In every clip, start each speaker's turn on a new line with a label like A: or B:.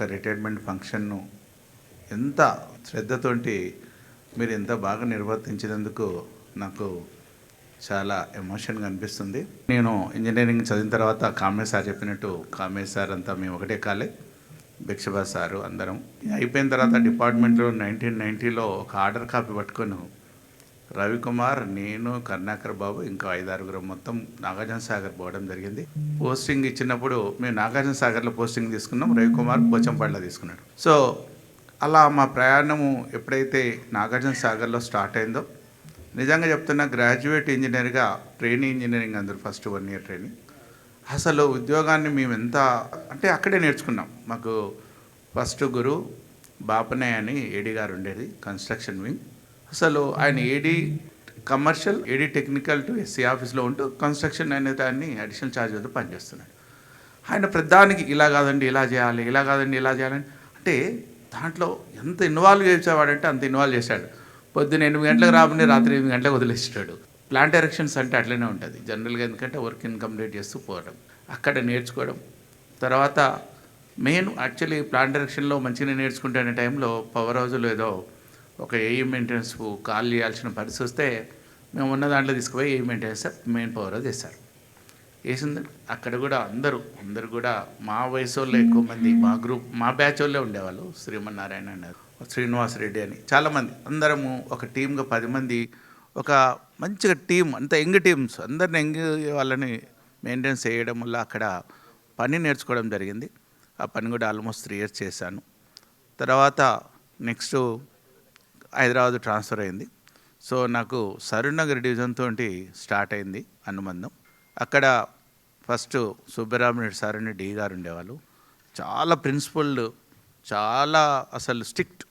A: ఒక రిటైర్మెంట్ ఫంక్షన్ను ఎంత శ్రద్ధతోటి మీరు ఎంత బాగా నిర్వర్తించినందుకు నాకు చాలా ఎమోషన్గా అనిపిస్తుంది. నేను ఇంజనీరింగ్ చదివిన తర్వాత కామేశ్ సార్ చెప్పినట్టు కామేశ్ సార్ అంతా మేము ఒకటే కాలే. భిక్షభా సారు అందరం. అయిపోయిన తర్వాత డిపార్ట్మెంట్లో నైన్టీన్ నైంటీలో ఒక ఆర్డర్ కాపీ పట్టుకొని రవికుమార్ నేను కర్ణాకర్ బాబు ఇంకా ఐదారుగురు మొత్తం నాగార్జున సాగర్ పోవడం జరిగింది. పోస్టింగ్ ఇచ్చినప్పుడు మేము నాగార్జున సాగర్లో పోస్టింగ్ తీసుకున్నాం. రవికుమార్ పోచంపల్లిలో తీసుకున్నాడు. సో అలా మా ప్రయాణము ఎప్పుడైతే నాగార్జున సాగర్లో స్టార్ట్ అయిందో నిజంగా చెప్తున్నా గ్రాడ్యుయేట్ ఇంజనీర్గా ట్రైనింగ్ ఇంజనీరింగ్ అందరు ఫస్ట్ వన్ ఇయర్ ట్రైనింగ్. అసలు ఉద్యోగాన్ని మేము ఎంత అంటే అక్కడే నేర్చుకున్నాం. మాకు ఫస్ట్ గురు బాపనయ్య అని ఏడి గారు ఉండేది కన్స్ట్రక్షన్ వింగ్. అసలు ఆయన AD commercial AD technical to SC ఆఫీస్లో ఉంటూ కన్స్ట్రక్షన్ అనే దాన్ని అడిషనల్ ఛార్జ్తో పనిచేస్తున్నాడు. ఆయన ప్రధానికి ఇలా కాదండి ఇలా చేయాలి ఇలా కాదండి ఇలా చేయాలని అంటే దాంట్లో ఎంత ఇన్వాల్వ్ చేసేవాడంటే అంత ఇన్వాల్వ్ చేశాడు. పొద్దున్న ఎనిమిది గంటలకు రాబోయే రాత్రి ఎనిమిది గంటలకు వదిలేసాడు ప్లాంట్ ఎరెక్షన్స్ అంటే అట్లనే ఉంటుంది. జనరల్గా ఎందుకంటే వర్క్ ఇన్కంప్లీట్ చేస్తూ పోవడం అక్కడ నేర్చుకోవడం. తర్వాత మెయిన్ యాక్చువల్లీ ప్లాంట్ ఎరెక్షన్లో మంచిగా నేర్చుకుంటున్న టైంలో పవర్ హౌజ్లో ఏదో ఒక ఏఈ మెయింటెనెన్స్ కాల్ చేయాల్సిన పరిస్థితి వస్తే మేము ఉన్న దాంట్లో తీసుకుపోయి ఏఈ మెయింటెనెన్స్ మెయిన్ పవర్ చేశారు వేసింది అక్కడ కూడా అందరూ అందరు కూడా మా వయసు వాళ్ళు ఎక్కువ మంది మా గ్రూప్ మా బ్యాచ్ వాళ్ళే ఉండేవాళ్ళు. శ్రీమన్నారాయణ అన్నారు శ్రీనివాస్ రెడ్డి అని చాలామంది అందరము ఒక టీమ్గా పది మంది ఒక మంచిగా టీం అంత యంగ్ టీమ్స్ అందరిని యంగ్ వాళ్ళని మెయింటెనెన్స్ చేయడం వల్ల అక్కడ పని నేర్చుకోవడం జరిగింది. ఆ పని కూడా ఆల్మోస్ట్ త్రీ ఇయర్స్ చేశాను. తర్వాత నెక్స్ట్ హైదరాబాద్ ట్రాన్స్ఫర్ అయింది. సో నాకు సరూర్నగర్ డివిజన్ తోటి స్టార్ట్ అయింది అనుబంధం. అక్కడ ఫస్ట్ సుబ్బరామరెడ్డి సార్ అని డి గారు ఉండేవాళ్ళు. చాలా ప్రిన్సిపల్డ్ చాలా అసలు స్ట్రిక్ట్.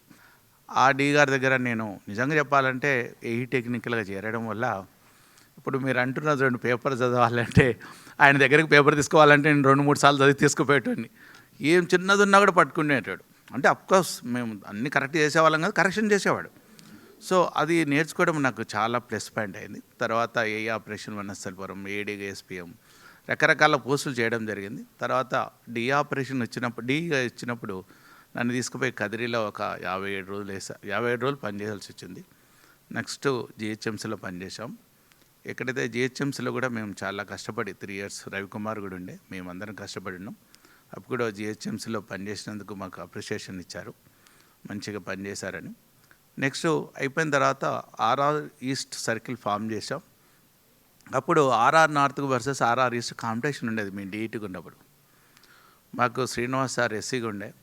A: ఆ డి గారి దగ్గర నేను నిజంగా చెప్పాలంటే ఏ టెక్నికల్గా చేరడం వల్ల ఇప్పుడు మీరు అంటున్న రెండు పేపర్ చదవాలంటే ఆయన దగ్గరికి పేపర్ తీసుకోవాలంటే నేను రెండు మూడు సార్లు చదివి తీసుకుపోయేటోడిని. ఏం చిన్నది ఉన్నా కూడా పట్టుకునేటాడు. అంటే అఫ్కోర్స్ మేము అన్ని కరెక్ట్ చేసేవాళ్ళం కాదు కరెక్షన్ చేసేవాడు. సో అది నేర్చుకోవడం నాకు చాలా ప్లస్ పాయింట్ అయింది. తర్వాత ఏ ఆపరేషన్ వనస్థలపురం ఏడీగా ఎస్పీఎం రకరకాల పోస్టులు చేయడం జరిగింది. తర్వాత డి ఆపరేషన్ వచ్చినప్పుడు డిగా ఇచ్చినప్పుడు నన్ను తీసుకుపోయి కదిరిలో ఒక యాభై ఏడు రోజులు వేసా యాభై ఏడు రోజులు పనిచేయాల్సి వచ్చింది. నెక్స్ట్ జిహెచ్ఎంసీలో పనిచేసాం ఎక్కడైతే జిహెచ్ఎంసీలో కూడా మేము చాలా కష్టపడి త్రీ ఇయర్స్ రవికుమార్ కూడా ఉండే మేమందరం కష్టపడి ఉన్నాం. అప్పుడు కూడా జిహెచ్ఎంసీలో పనిచేసినందుకు మాకు అప్రిషియేషన్ ఇచ్చారు. మంచిగా పనిచేశారని నెక్స్ట్ అయిపోయిన తర్వాత ఆర్ఆర్ ఈస్ట్ సర్కిల్ ఫామ్ చేసాం అప్పుడు RR north versus RR east competition ఉండేది మేము డీఈటీకి ఉన్నప్పుడు. మాకు శ్రీనివాస్ సార్ ఎస్సీగా ఉండే.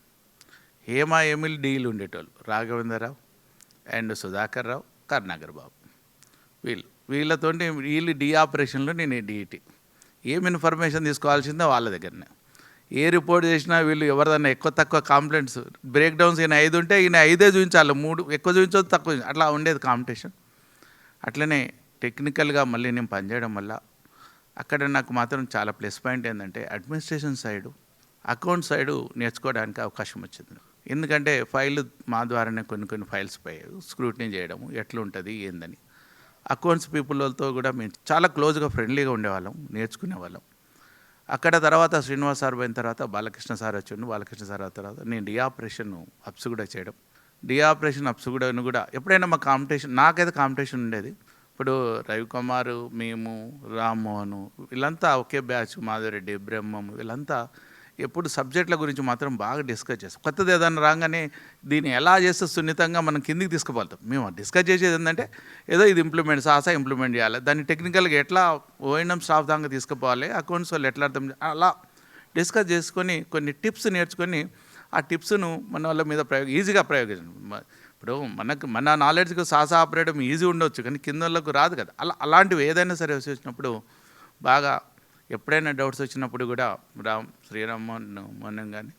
A: హేమా ఎమిల్ డీలు ఉండేటోళ్ళు రాఘవేంద్రరావు అండ్ సుధాకర్ రావు కరుణాకర్ బాబు. వీళ్ళు వీళ్ళతో వీళ్ళు డి ఆపరేషన్లో నేను డీఈటీ ఏం ఇన్ఫర్మేషన్ తీసుకోవాల్సిందో వాళ్ళ దగ్గరనే. ఏ రిపోర్ట్ చేసినా వీళ్ళు ఎవరిదన్నా ఎక్కువ తక్కువ కాంప్లైంట్స్ బ్రేక్ డౌన్స్ ఈయన ఐదు ఉంటే ఈయన ఐదే చూపించాలి. మూడు ఎక్కువ చూపించదు తక్కువ అట్లా ఉండేది కాంపిటీషన్ అట్లనే టెక్నికల్గా మళ్ళీ నేను పనిచేయడం వల్ల అక్కడ నాకు మాత్రం చాలా ప్లస్ పాయింట్ ఏంటంటే అడ్మినిస్ట్రేషన్ సైడు అకౌంట్ సైడు నేర్చుకోవడానికి అవకాశం వచ్చింది. ఎందుకంటే ఫైల్ మా ద్వారానే కొన్ని కొన్ని ఫైల్స్ పై స్క్రూటినీ చేయడము ఎట్లుంటుంది ఏందని. అకౌంట్స్ పీపుల్తో కూడా మేము చాలా క్లోజ్గా ఫ్రెండ్లీగా ఉండేవాళ్ళం నేర్చుకునేవాళ్ళం. అక్కడ తర్వాత శ్రీనివాస్ సార్ పోయిన తర్వాత బాలకృష్ణ సార్ వచ్చిండు బాలకృష్ణ సార్ తర్వాత నేను డి ఆపరేషన్ అప్స్ కూడా చేయడం. డిఆపరేషన్ అప్స్ కూడా కూడా ఎప్పుడైనా మా కాంపిటీషన్ నాకైతే కాంపిటీషన్ ఉండేది. ఇప్పుడు రవికుమారు మేము రామ్మోహన్ వీళ్ళంతా ఒకే బ్యాచ్ మాధవరెడ్డి బ్రహ్మం వీళ్ళంతా ఎప్పుడు సబ్జెక్టుల గురించి మాత్రం బాగా డిస్కస్ చేస్తాం. కొత్తది ఏదైనా రాగానే దీన్ని ఎలా చేస్తే సున్నితంగా మనం కిందికి తీసుకుపోతాం? మేము డిస్కస్ చేసేది ఏంటంటే ఏదో ఇది ఇంప్లిమెంట్ సాసా ఇంప్లిమెంట్ చేయాలి. దాన్ని టెక్నికల్గా ఎట్లా ఓఎన్ఎం స్టాఫ్ దాకా తీసుకుపోవాలి అకౌంట్స్ వాళ్ళు ఎట్లా అర్థం అలా డిస్కస్ చేసుకొని కొన్ని టిప్స్ నేర్చుకొని ఆ టిప్స్ను మన వాళ్ళ మీద ప్రయోగ ఈజీగా ప్రయోగించండి ఇప్పుడు మనకు మన నాలెడ్జ్కి సాసా ఆపరేయడం ఈజీ ఉండొచ్చు కానీ కింద వాళ్ళకు రాదు కదా. అలా అలాంటివి ఏదైనా సరే వచ్చినప్పుడు బాగా ఎప్పుడైనా డౌట్స్ వచ్చినప్పుడు కూడా రామ్ శ్రీరామ్మోహన్ మోహన్ కానీ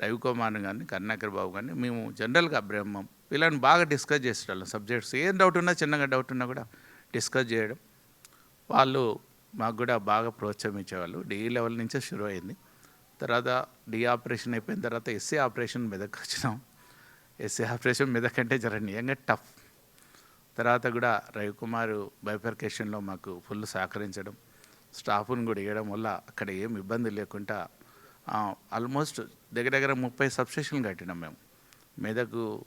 A: రవికుమార్ కానీ కరుణాకర్ బాబు కానీ మేము జనరల్గా బ్రహ్మం వీళ్ళని బాగా డిస్కస్ చేసేవాళ్ళం సబ్జెక్ట్స్ ఏం డౌట్ ఉన్నా చిన్నగా డౌట్ ఉన్నా కూడా డిస్కస్ చేయడం. వాళ్ళు మాకు కూడా బాగా ప్రోత్సాహం ఇచ్చేవాళ్ళు డి లెవెల్ నుంచే షురు అయింది. తర్వాత డి ఆపరేషన్ అయిపోయిన తర్వాత ఎస్సీ ఆపరేషన్ మెదక్ వచ్చినాం. ఎస్సీ ఆపరేషన్ మెదక్ అంటే జర నిజంగా టఫ్ తర్వాత కూడా రవికుమార్ బైఫర్కేషన్లో మాకు ఫుల్ సహకరించడం. స్టాఫ్ను కూడా ఇవ్వడం వల్ల అక్కడ ఏం ఇబ్బంది లేకుండా ఆల్మోస్ట్ దగ్గర దగ్గర ముప్పై సబ్స్టేషన్లు కట్టినాం మేము మెదకు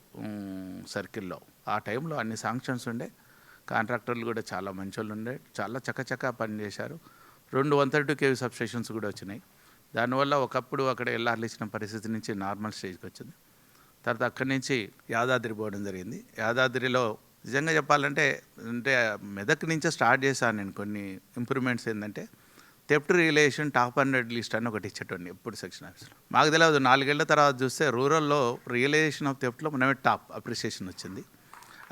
A: సర్కిల్లో. ఆ టైంలో అన్ని శాంక్షన్స్ ఉండే కాంట్రాక్టర్లు కూడా చాలా మంచోళ్ళు ఉండే చాలా చక్కచక్క పనిచేశారు రెండు వన్ థర్టీ కేవీ సబ్స్టేషన్స్ కూడా వచ్చినాయి. దానివల్ల ఒకప్పుడు అక్కడ ఎల్ఆర్లు ఇచ్చిన పరిస్థితి నుంచి నార్మల్ స్టేజ్కి వచ్చింది. తర్వాత అక్కడి నుంచి యాదాద్రి పోవడం జరిగింది. యాదాద్రిలో నిజంగా చెప్పాలంటే అంటే మెదక్ నుంచే స్టార్ట్ చేశాను నేను కొన్ని ఇంప్రూవ్మెంట్స్ ఏంటంటే theft relation top hundred list అని ఒకటి ఇచ్చేటండి ఎప్పుడు సెక్షన్ ఆఫీస్లో. మాకు తెలియదు నాలుగేళ్ళ తర్వాత చూస్తే రూరల్లో రియలైజేషన్ ఆఫ్ థెఫ్ట్లో మనమే టాప్ అప్రిసియేషన్ వచ్చింది.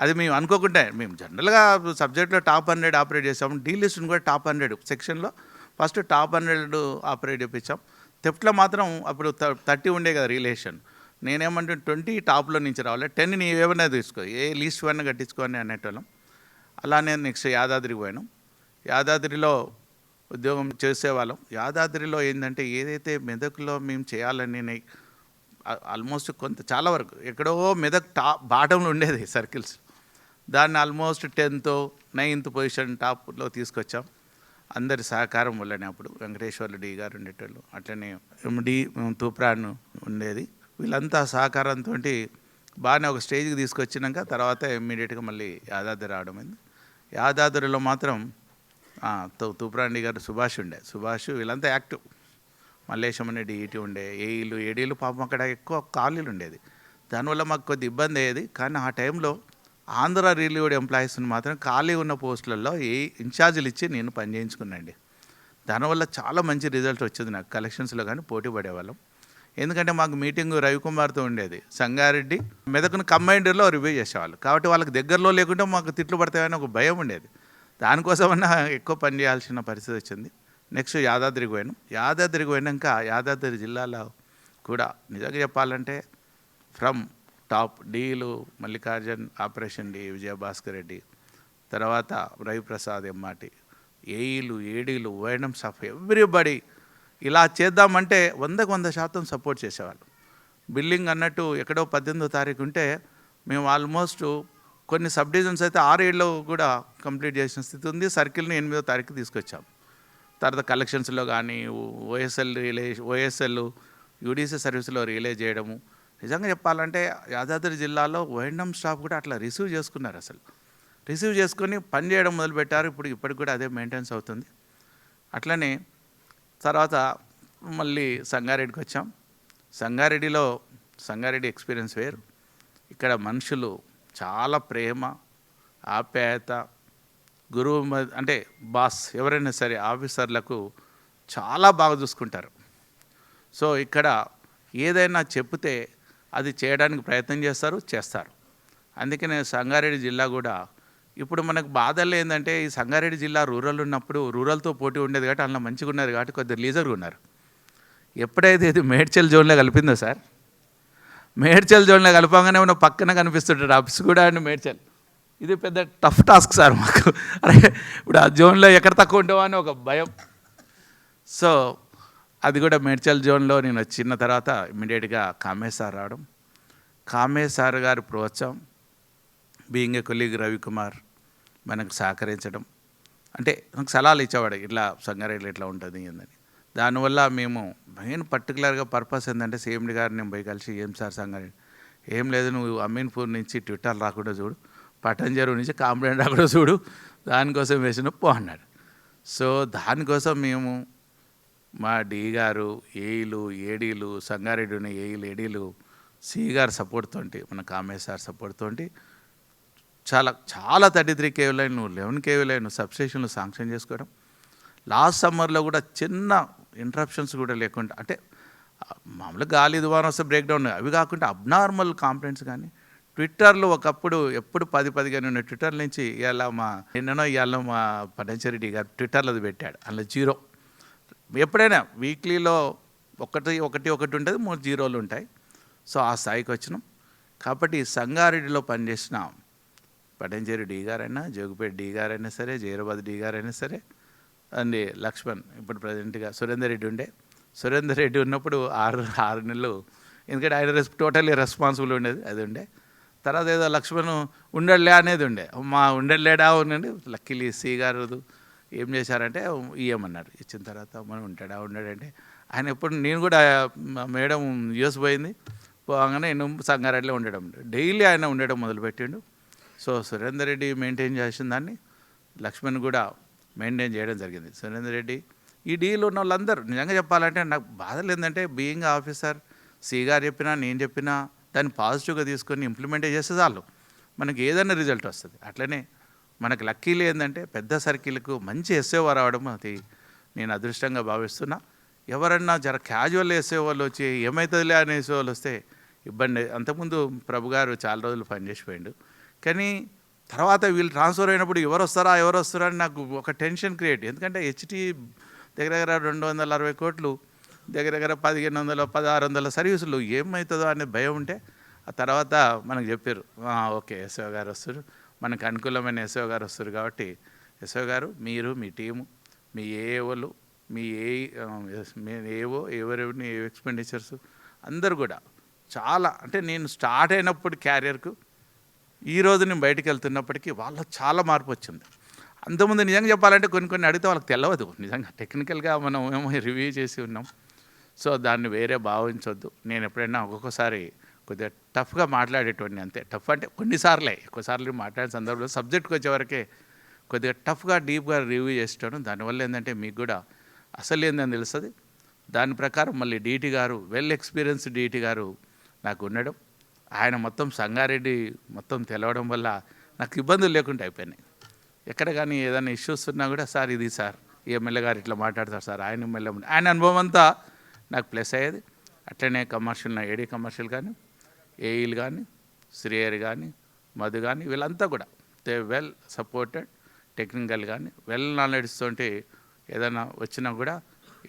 A: అది మేము అనుకోకుండా మేము జనరల్గా సబ్జెక్ట్లో టాప్ హండ్రెడ్ ఆపరేట్ చేసాము డీ లిస్ట్ని కూడా టాప్ హండ్రెడ్ సెక్షన్లో ఫస్ట్ టాప్ హండ్రెడ్ ఆపరేట్ చేయించాం థెఫ్ట్లో మాత్రం అప్పుడు థర్టీ ఉండే కదా రిలేషన్. నేనేమంటే ట్వంటీ టాప్లో నుంచి రావాలి. టెన్ నీ ఏమైనా తీసుకో. ఏ లీస్ట్ వన్ కట్టించుకో అని అనేటోళ్ళం. అలానే నెక్స్ట్ యాదాద్రికి పోయినాం. యాదాద్రిలో ఉద్యోగం చేసేవాళ్ళం. యాదాద్రిలో ఏంటంటే ఏదైతే మెదక్లో మేము చేయాలని ఆల్మోస్ట్ కొంత చాలా వరకు ఎక్కడో మెదక్ టాప్ బాటంలో ఉండేది సర్కిల్స్. దాన్ని ఆల్మోస్ట్ టెన్త్ నైన్త్ పొజిషన్ టాప్లో తీసుకొచ్చాం. అందరి సహకారం వల్లనే అప్పుడు. వెంకటేశ్వర్లు డి గారు ఉండేటోళ్ళు. అట్లనే ఎండి తూప్రాన్ ఉండేది. వీళ్ళంతా సహకారంతో బాగానే ఒక స్టేజ్కి తీసుకొచ్చినాక తర్వాత ఇమ్మీడియట్గా మళ్ళీ యాదాద్రి రావడం అయింది. యాదాద్రిలో మాత్రం తూప్రాండి గారు సుభాష్ ఉండే. సుభాష్ వీళ్ళంతా యాక్టివ్. మల్లేశం అనే డిఈటి ఉండే. ఏఈలు ఏడీలు పాపం అక్కడ ఎక్కువ ఖాళీలు ఉండేది. దానివల్ల మాకు కొద్ది ఇబ్బంది అయ్యేది. కానీ ఆ టైంలో ఆంధ్ర రిలీవ్డ్ ఎంప్లాయీస్ని మాత్రం ఖాళీ ఉన్న పోస్టులలో ఏ ఇన్ఛార్జీలు ఇచ్చి నేను పని చేయించుకున్నాండి దానివల్ల చాలా మంచి రిజల్ట్ వచ్చింది నాకు. కలెక్షన్స్లో కానీ పోటీ పడేవాళ్ళం. ఎందుకంటే మాకు మీటింగ్ రవికుమార్తో ఉండేది. సంగారెడ్డి మెదకును కంబైండర్లో రివ్యూ చేసేవాళ్ళు. కాబట్టి వాళ్ళకి దగ్గరలో లేకుంటే మాకు తిట్లు పడతాయని ఒక భయం ఉండేది. దానికోసమన్నా ఎక్కువ పని చేయాల్సిన పరిస్థితి వచ్చింది. నెక్స్ట్ యాదాద్రికి పోయాను. యాదాద్రికి పోయినాక యాదాద్రి జిల్లాలో కూడా నిజంగా చెప్పాలంటే ఫ్రమ్ టాప్ డీలు మల్లికార్జున్ ఆపరేషన్ డి విజయభాస్కర్ రెడ్డి తర్వాత రవిప్రసాద్ ఎమ్మాటి ఏఈలు ఏడీలు వైనం స్టాఫ్ ఎవ్రీబడి ఇలా చేద్దామంటే వందకు వంద శాతం సపోర్ట్ చేసేవాళ్ళు. బిల్లింగ్ అన్నట్టు ఎక్కడో పద్దెనిమిదో తారీఖు ఉంటే మేము ఆల్మోస్ట్ కొన్ని సబ్ డివిజన్స్ అయితే ఆరేళ్ళు కూడా కంప్లీట్ చేసిన స్థితి ఉంది. సర్కిల్ని ఎనిమిదో తారీఖు తీసుకొచ్చాం. తర్వాత కలెక్షన్స్లో కానీ ఓఎస్ఎల్ రిలే ఓఎస్ఎల్ యూడీసీ సర్వీస్లో రిలే చేయడము. నిజంగా చెప్పాలంటే యాదాద్రి జిల్లాలో వైండమ్ స్టాఫ్ కూడా అట్లా రిసీవ్ చేసుకున్నారు అసలు. రిసీవ్ చేసుకొని పని చేయడం మొదలుపెట్టారు. ఇప్పుడు ఇప్పటికి కూడా అదే మెయింటెన్స్ అవుతుంది. అట్లనే తర్వాత మళ్ళీ సంగారెడ్డికి వచ్చాం. సంగారెడ్డిలో సంగారెడ్డి ఎక్స్పీరియన్స్ వేరు. ఇక్కడ మనుషులు చాలా ప్రేమ ఆప్యాయత గురువు అంటే బాస్ ఎవరైనా సరే ఆఫీసర్లకు చాలా బాగా చూసుకుంటారు. సో ఇక్కడ ఏదైనా చెప్తే అది చేయడానికి ప్రయత్నం చేస్తారు చేస్తారు. అందుకనే సంగారెడ్డి జిల్లా కూడా ఇప్పుడు మనకు బాధలు ఏంటంటే ఈ సంగారెడ్డి జిల్లా రూరల్ ఉన్నప్పుడు రూరల్తో పోటీ ఉండేది కాబట్టి అందులో మంచిగా ఉన్నారు కాబట్టి కొద్దిగా లీజర్గా ఉన్నారు ఎప్పుడైతే ఇది మేడ్చల్ జోన్లో కలిపిందో సార్ మేడ్చల్ జోన్లో కలపంగానే ఉన్న పక్కన కనిపిస్తుంటాడు అప్స్ కూడా అండ్ మేడ్చల్. ఇది పెద్ద టఫ్ టాస్క్ సార్ మాకు. అరే ఇప్పుడు ఆ జోన్లో ఎక్కడ తక్కువ ఉండవా అని ఒక భయం. సో అది కూడా మేడ్చల్ జోన్లో నేను వచ్చిన తర్వాత ఇమ్మీడియట్గా కామేశ్వర్ రావడం. కామేశ్వర్ గారి ప్రోత్సాహం బీయింగ్ ఏ కొలీగ్ రవికుమార్ మనకు సహకరించడం. అంటే నాకు సలహాలు ఇచ్చేవాడు ఇట్లా సంగారెడ్డిలో ఇట్లా ఉంటుంది ఏందని. దానివల్ల మేము మెయిన్ పర్టికులర్గా పర్పస్ ఏంటంటే సీఎండి గారిని నేను పోయి కలిసి ఏం సార్ సంగారెడ్డి? ఏం లేదు నువ్వు అమీన్పూర్ నుంచి ట్విట్టర్ రాకుండా చూడు పటంజరు నుంచి కాంప్లైంట్ రాకుండా చూడు దానికోసం వేసిన పో అన్నాడు. సో దానికోసం మేము మా డి గారు ఏఈలు ఏడీలు సంగారెడ్డి ఉన్న ఏఈలు ఏడీలు సి గారు సపోర్ట్ తోటి మన కామేశ్ సార్ సపోర్ట్ తోటి చాలా చాలా thirty three KV line eleven KV line సబ్స్టేషన్లు sanction చేసుకోవడం. లాస్ట్ సమ్మర్లో కూడా చిన్న ఇంటరప్షన్స్ కూడా లేకుండా అంటే మామూలుగా గాలి దువారం వస్తే బ్రేక్ డౌన్ అవి కాకుండా అబ్నార్మల్ కాంప్లైంట్స్ కానీ ట్విట్టర్లో ఒకప్పుడు ఎప్పుడు పది పదిగానే ఉన్న ట్విట్టర్ నుంచి ఇవాళ మా నిన్ననో ఇవాళ మా పటంచెరెడ్డి గారు ట్విట్టర్లో అది పెట్టాడు. అందులో జీరో. ఎప్పుడైనా వీక్లీలో ఒకటి ఒకటి ఒకటి ఉంటుంది మూడు జీరోలు ఉంటాయి. సో ఆ స్థాయికి వచ్చినాం. కాబట్టి సంగారెడ్డిలో పనిచేసిన పటంచేరి డి గారైనా జోగిపేట డి గారైనా సరే జైరాబాద్ డి గారైనా సరే అండ్ లక్ష్మణ్ ఇప్పుడు ప్రజెంట్గా సురేందర్ రెడ్డి ఉండే. సురేందర్ రెడ్డి ఉన్నప్పుడు ఆరు ఆరు నెలలు ఎందుకంటే ఆయన రెస్ టోటల్లీ రెస్పాన్సిబుల్ ఉండేది అది ఉండే. తర్వాత ఏదో లక్ష్మణ్ ఉండలే అనేది ఉండే. మా ఉండలేడా ఉండండి లక్కీలీ సి గారు ఏం చేశారంటే ఇయ్యమన్నారు ఇచ్చిన తర్వాత మనం ఉంటాడా ఉండడంటే ఆయన ఎప్పుడు నేను కూడా మేడం యూఎస్ పోయింది పోగానే నేను సంగారెడ్డిలో ఉండడం. డైలీ ఆయన ఉండడం మొదలుపెట్టిండు. సో సురేందర్ రెడ్డి మెయింటైన్ చేసిన దాన్ని లక్ష్మణ్ కూడా మెయింటైన్ చేయడం జరిగింది. సురేందర్ రెడ్డి ఈ డీల్ ఉన్న వాళ్ళందరూ నిజంగా చెప్పాలంటే నాకు బాధ లేదంటే బీయింగ్ ఆఫీసర్ సి గారు చెప్పినా నేను చెప్పినా దాన్ని పాజిటివ్గా తీసుకొని ఇంప్లిమెంట్ చేస్తే చాలు. మనకి ఏదైనా రిజల్ట్ వస్తుంది. అట్లనే మనకు లక్కీలు ఏంటంటే పెద్ద సర్కిల్కు మంచి ఎస్ఏఓ రావడం అది నేను అదృష్టంగా భావిస్తున్నా. ఎవరన్నా జర క్యాజువల్ వేసే వాళ్ళు వచ్చి ఏమవుతుందిలే అనేసే వాళ్ళు వస్తే ఇబ్బంది. అంతకుముందు ప్రభు గారు చాలా రోజులు పనిచేసిపోయిండు. కానీ తర్వాత వీళ్ళు ట్రాన్స్ఫర్ అయినప్పుడు ఎవరు వస్తారా ఎవరు వస్తారా అని నాకు ఒక టెన్షన్ క్రియేట్. ఎందుకంటే హెచ్టీ దగ్గర దగ్గర రెండు వందల అరవై కోట్లు దగ్గర దగ్గర పదిహేను వందల పదహారు వందల సర్వీసులు ఏమవుతుందో అనే భయం ఉంటే ఆ తర్వాత మనకు చెప్పారు ఓకే ఎస్ఓ గారు వస్తారు మనకు అనుకూలమైన ఎస్ఓ గారు వస్తారు కాబట్టి ఎస్ఓ గారు మీరు మీ టీము మీ ఏఓలు మీ ఏ మీ ఏవో ఎవరెవరిని ఏ ఎక్స్పెండిచర్స్ అందరు కూడా చాలా అంటే నేను స్టార్ట్ అయినప్పుడు క్యారియర్కు ఈ రోజు నేను బయటకు వెళ్తున్నప్పటికీ వాళ్ళలో చాలా మార్పు వచ్చింది. అంతకుముందు నిజంగా చెప్పాలంటే కొన్ని కొన్ని అడిగితే వాళ్ళకి తెలియదు నిజంగా టెక్నికల్గా మనం ఏమో రివ్యూ చేసి ఉన్నాం. సో దాన్ని వేరే భావించొద్దు. నేను ఎప్పుడైనా ఒక్కొక్కసారి కొద్దిగా టఫ్గా మాట్లాడేటోడిని అంతే. టఫ్ అంటే కొన్నిసార్లే ఎక్కువసార్లు మాట్లాడే సందర్భంలో సబ్జెక్ట్కి వచ్చేవరకే కొద్దిగా టఫ్గా డీప్గా రివ్యూ చేసేటాను దానివల్ల ఏంటంటే మీకు కూడా అసలు ఏందని తెలుస్తుంది. దాని ప్రకారం మళ్ళీ డీటీ గారు వెల్ ఎక్స్పీరియన్స్ డీటీ గారు నాకు ఉండడం. ఆయన మొత్తం సంగారెడ్డి మొత్తం తెలవడం వల్ల నాకు ఇబ్బందులు లేకుండా అయిపోయినాయి. ఎక్కడ కానీ ఏదైనా ఇష్యూస్ ఉన్నా కూడా సార్ ఇది సార్ ఈ ఎమ్మెల్యే గారు ఇట్లా మాట్లాడతారు సార్ ఆయన ఎమ్మెల్యే ఆయన అనుభవం అంతా నాకు ప్లస్ అయ్యేది. అట్లనే కమర్షియల్ నా ఏడీ కమర్షియల్ కానీ ఏఈలు కానీ శ్రేయర్ కానీ మధు కానీ వీళ్ళంతా కూడా. దే వెల్ సపోర్టెడ్ టెక్నికల్ కానీ వెల్ నాలెడ్జ్ తోటి ఏదైనా వచ్చినా కూడా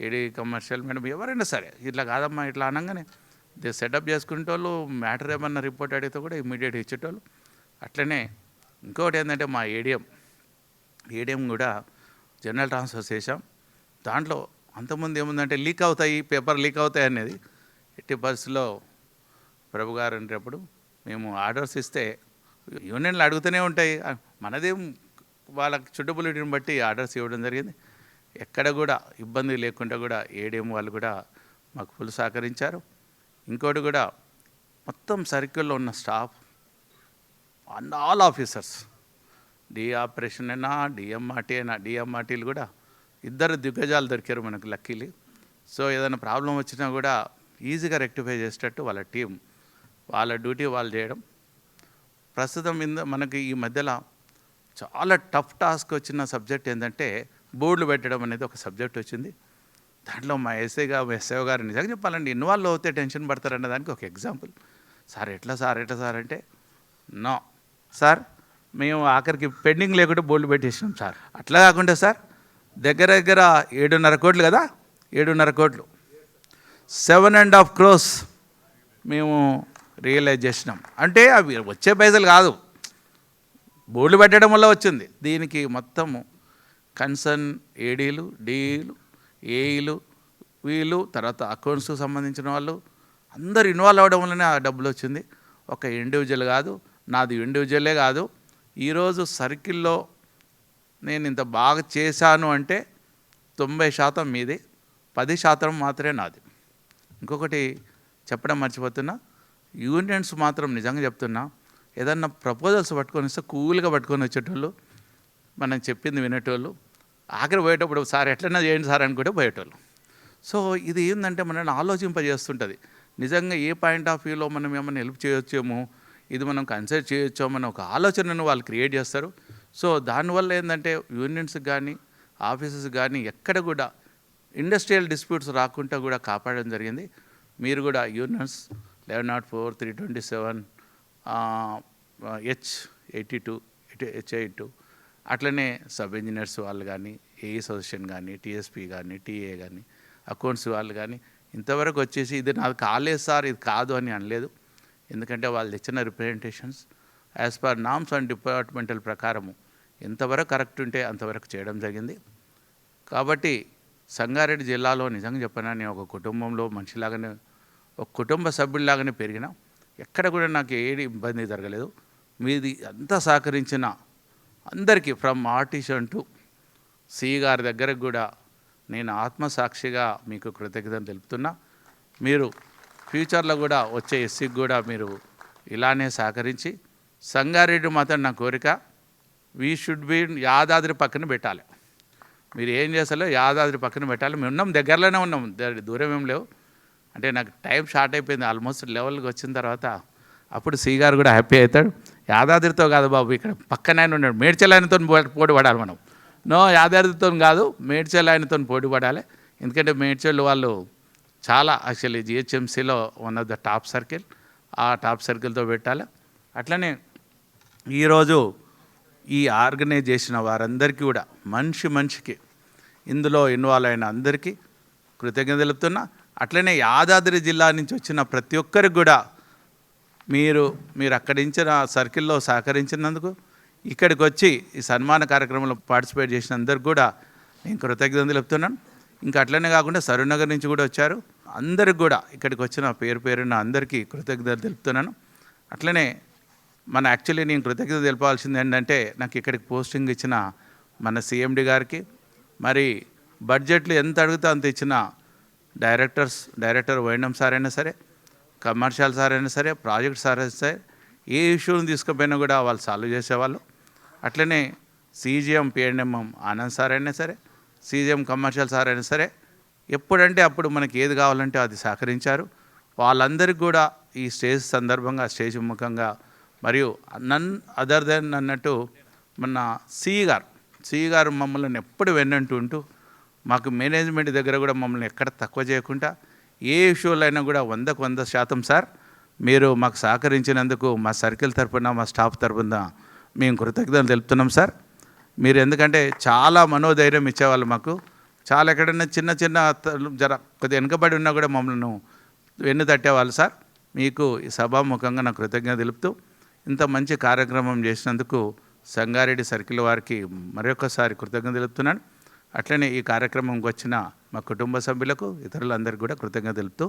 A: ఏడీ కమర్షియల్ మేడం ఎవరైనా సరే ఇట్లా కాదమ్మా ఇట్లా అనగానే దే సెటప్ చేసుకునేటోళ్ళు మ్యాటర్ ఏమన్నా రిపోర్ట్ అడిగితే కూడా ఇమ్మీడియట్ ఇచ్చేటోళ్ళు. అట్లనే ఇంకొకటి ఏంటంటే మా ఏడిఎం. ఏడిఎం కూడా జనరల్ ట్రాన్స్ఫర్ చేసాం దాంట్లో అంతకుముందు ఏముందంటే లీక్ అవుతాయి పేపర్ లీక్ అవుతాయి అనేది ఎట్టి పరిస్థితుల్లో ప్రభు గారు అనేటప్పుడు మేము ఆర్డర్స్ ఇస్తే యూనియన్లు అడుగుతూనే ఉంటాయి. మనదేం వాళ్ళ చుట్టుబులిటిని బట్టి ఆర్డర్స్ ఇవ్వడం జరిగింది. ఎక్కడ కూడా ఇబ్బంది లేకుండా కూడా ఏడిఎం వాళ్ళు కూడా మాకు ఫుల్ సహకరించారు. ఇంకోటి కూడా మొత్తం సర్కిల్లో ఉన్న staff and all officers D operation అయినా డిఎంఆర్టీ అయినా డిఎంఆర్టీలు కూడా ఇద్దరు దిగ్గజాలు దొరికారు మనకు లక్కీలీ. సో ఏదైనా ప్రాబ్లం వచ్చినా కూడా ఈజీగా రెక్టిఫై చేసేటట్టు వాళ్ళ టీం వాళ్ళ డ్యూటీ వాళ్ళు చేయడం. ప్రస్తుతం ఇంద మనకి ఈ మధ్యలో చాలా టఫ్ టాస్క్ వచ్చిన సబ్జెక్ట్ ఏంటంటే బోర్డులు పెట్టడం అనేది ఒక సబ్జెక్ట్ వచ్చింది. దాంట్లో మా ఎస్ఐగా మా ఎస్ఐ గారు నిజంగా చెప్పాలండి ఇన్వాల్వ్ అవుతే టెన్షన్ పడతారన్న దానికి ఒక ఎగ్జాంపుల్. సార్ ఎట్లా సార్ ఎట్లా సార్? అంటే నో. సార్ మేము ఆఖరికి పెండింగ్ లేకుండా బోర్డు పెట్టేసినాం సార్. అట్లా కాకుండా సార్ దగ్గర దగ్గర ఏడున్నర కోట్లు కదా ఏడున్నర కోట్లు. సెవెన్ అండ్ హాఫ్ క్రోస్ మేము రియలైజ్ చేసినాం. అంటే అవి వచ్చే పైసలు కాదు. బోర్డులు పెట్టడం వల్ల వచ్చింది. దీనికి మొత్తము కన్సర్న్ ఏడీలు డీలు ఏఈలు వీళ్ళు తర్వాత అకౌంట్స్కి సంబంధించిన వాళ్ళు అందరు ఇన్వాల్వ్ అవ్వడం వల్లనే ఆ డబ్బులు వచ్చింది. ఒక ఇండివిజువల్ కాదు నాది ఇండివిజువలే కాదు. ఈరోజు సర్కిల్లో నేను ఇంత బాగా చేశాను అంటే తొంభై శాతం మీది పది శాతం మాత్రమే నాది. ఇంకొకటి చెప్పడం మర్చిపోతున్నా యూనియన్స్ మాత్రం నిజంగా చెప్తున్నా ఏదన్నా ప్రపోజల్స్ పట్టుకొని వస్తే కూల్గా పట్టుకొని వచ్చేటోళ్ళు మనం చెప్పింది వినేటోళ్ళు ఆఖరి పోయేటప్పుడు సార్ ఎట్లన్నా చేయండి సార్ అనుకుంటే పోయేటోళ్ళు. సో ఇది ఏంటంటే మనల్ని ఆలోచింపజేస్తుంటుంది. నిజంగా ఏ పాయింట్ ఆఫ్ వ్యూలో మనం ఏమైనా హెల్ప్ చేయొచ్చేమో ఇది మనం కన్సిడర్ చేయొచ్చామని ఒక ఆలోచనను వాళ్ళు క్రియేట్ చేస్తారు. సో దానివల్ల ఏంటంటే యూనియన్స్కి కానీ ఆఫీసెస్ కానీ ఎక్కడ కూడా ఇండస్ట్రియల్ డిస్ప్యూట్స్ రాకుండా కూడా కాపాడడం జరిగింది. మీరు కూడా unions eleven nought four three twenty seven H eighty two H eight two అట్లనే సబ్ ఇంజనీర్స్ వాళ్ళు కానీ ఏఈ సజెషన్ కానీ టీఎస్పీ కానీ టీఏ కానీ అకౌంట్స్ వాళ్ళు కానీ ఇంతవరకు వచ్చేసి ఇది నాకు కాలేదు సార్ ఇది కాదు అని అనలేదు. ఎందుకంటే వాళ్ళు ఇచ్చిన representations as per norms and departmental ప్రకారము ఎంతవరకు కరెక్ట్ ఉంటే అంతవరకు చేయడం జరిగింది. కాబట్టి సంగారెడ్డి జిల్లాలో నిజంగా చెప్పనా నేను ఒక కుటుంబంలో మనిషిలాగానే ఒక కుటుంబ సభ్యుల్లాగానే పెరిగిన ఎక్కడ కూడా నాకు ఏది ఇబ్బంది జరగలేదు. మీది అంతా సహకరించిన అందరికీ ఫ్రమ్ ఆర్టిషన్ టు సి గారి దగ్గరకు కూడా నేను ఆత్మసాక్షిగా మీకు కృతజ్ఞతలు తెలుపుతున్నా. మీరు ఫ్యూచర్లో కూడా వచ్చే ఎస్సీకి కూడా మీరు ఇలానే సహకరించి సంగారెడ్డి మాత్రం నా కోరిక వీ షుడ్ బి యాదాద్రి పక్కన పెట్టాలి. మీరు ఏం చేస్తారో యాదాద్రి పక్కన పెట్టాలి. మేము ఉన్నాం దగ్గరలోనే ఉన్నాం దూరం ఏం లేవు. అంటే నాకు టైం షార్ట్ అయిపోయింది ఆల్మోస్ట్ లెవెల్కి వచ్చిన తర్వాత అప్పుడు సి గారు కూడా హ్యాపీ అవుతాడు. యాదాద్రితో కాదు బాబు ఇక్కడ పక్కన ఆయన ఉన్నాడు. మేడ్చలాయనతో పోటీ పడాలి మనం. నో యాదాద్రితో కాదు మేడ్చలాయనతో పోటీ పడాలి ఎందుకంటే మేడ్చల్ వాళ్ళు చాలా actually జిహెచ్ఎంసీలో one of the top circle ఆ టాప్ సర్కిల్తో పెట్టాలి. అట్లనే ఈరోజు ఈ ఆర్గనైజ్ చేసిన వారందరికీ కూడా మనిషి మనిషికి ఇందులో ఇన్వాల్వ్ అయిన అందరికీ కృతజ్ఞత తెలుపుతున్నా. అట్లనే యాదాద్రి జిల్లా నుంచి వచ్చిన ప్రతి ఒక్కరికి కూడా మీరు మీరు అక్కడి నుంచి నా సర్కిల్లో సహకరించినందుకు ఇక్కడికి వచ్చి ఈ సన్మాన కార్యక్రమంలో పార్టిసిపేట్ చేసిన అందరికి కూడా నేను కృతజ్ఞతలు తెలుపుతున్నాను ఇంకా అట్లనే కాకుండా సరూనగర్ నుంచి కూడా వచ్చారు. అందరికి కూడా ఇక్కడికి వచ్చిన పేరు పేరున్న అందరికీ కృతజ్ఞతలు తెలుపుతున్నాను. అట్లనే మన యాక్చువల్లీ నేను కృతజ్ఞత తెలపాల్సింది ఏంటంటే నాకు ఇక్కడికి పోస్టింగ్ ఇచ్చిన మన సీఎండి గారికి మరి బడ్జెట్లు ఎంత అడిగితే అంత ఇచ్చిన డైరెక్టర్స్ డైరెక్టర్ వైండం సార్ అయినా సరే కమర్షియల్ సార్ అయినా సరే ప్రాజెక్ట్ సార్ అయినా సరే ఏ ఇష్యూని తీసుకుపోయినా కూడా వాళ్ళు సాల్వ్ చేసేవాళ్ళు. అట్లనే సీజీఎం పిఎండ్ఎంఎం ఆనంద్ సార్ అయినా సరే సీజీఎం కమర్షియల్ సార్ అయినా సరే ఎప్పుడంటే అప్పుడు మనకి ఏది కావాలంటే అది సహకరించారు. వాళ్ళందరికీ కూడా ఈ స్టేజ్ సందర్భంగా స్టేజ్ ముఖంగా మరియు నన్ అదర్ దెన్ అన్నట్టు మన సి గారు సి గారు మమ్మల్ని ఎప్పుడు వెన్నంటూ ఉంటూ మాకు మేనేజ్మెంట్ దగ్గర కూడా మమ్మల్ని ఎక్కడ తక్కువ చేయకుండా ఏ ఇష్యూలో అయినా కూడా వందకు వంద శాతం సార్ మీరు మాకు సహకరించినందుకు మా సర్కిల్ తరపున మా స్టాఫ్ తరపున మేము కృతజ్ఞతలు తెలుపుతున్నాం సార్. మీరు ఎందుకంటే చాలా మనోధైర్యం ఇచ్చేవాళ్ళు మాకు. చాలా ఎక్కడైనా చిన్న చిన్న జర కొద్దిగా వెనుకబడి ఉన్నా కూడా మమ్మల్ని వెన్ను తట్టేవాళ్ళు సార్. మీకు ఈ సభాముఖంగా నా కృతజ్ఞత తెలుపుతూ ఇంత మంచి కార్యక్రమం చేసినందుకు సంగారెడ్డి సర్కిల్ వారికి మరొకసారి కృతజ్ఞత తెలుపుతున్నాను. అట్లనే ఈ కార్యక్రమంకి వచ్చిన మా కుటుంబ సభ్యులకు ఇతరులందరికీ కూడా కృతజ్ఞత తెలుపుతూ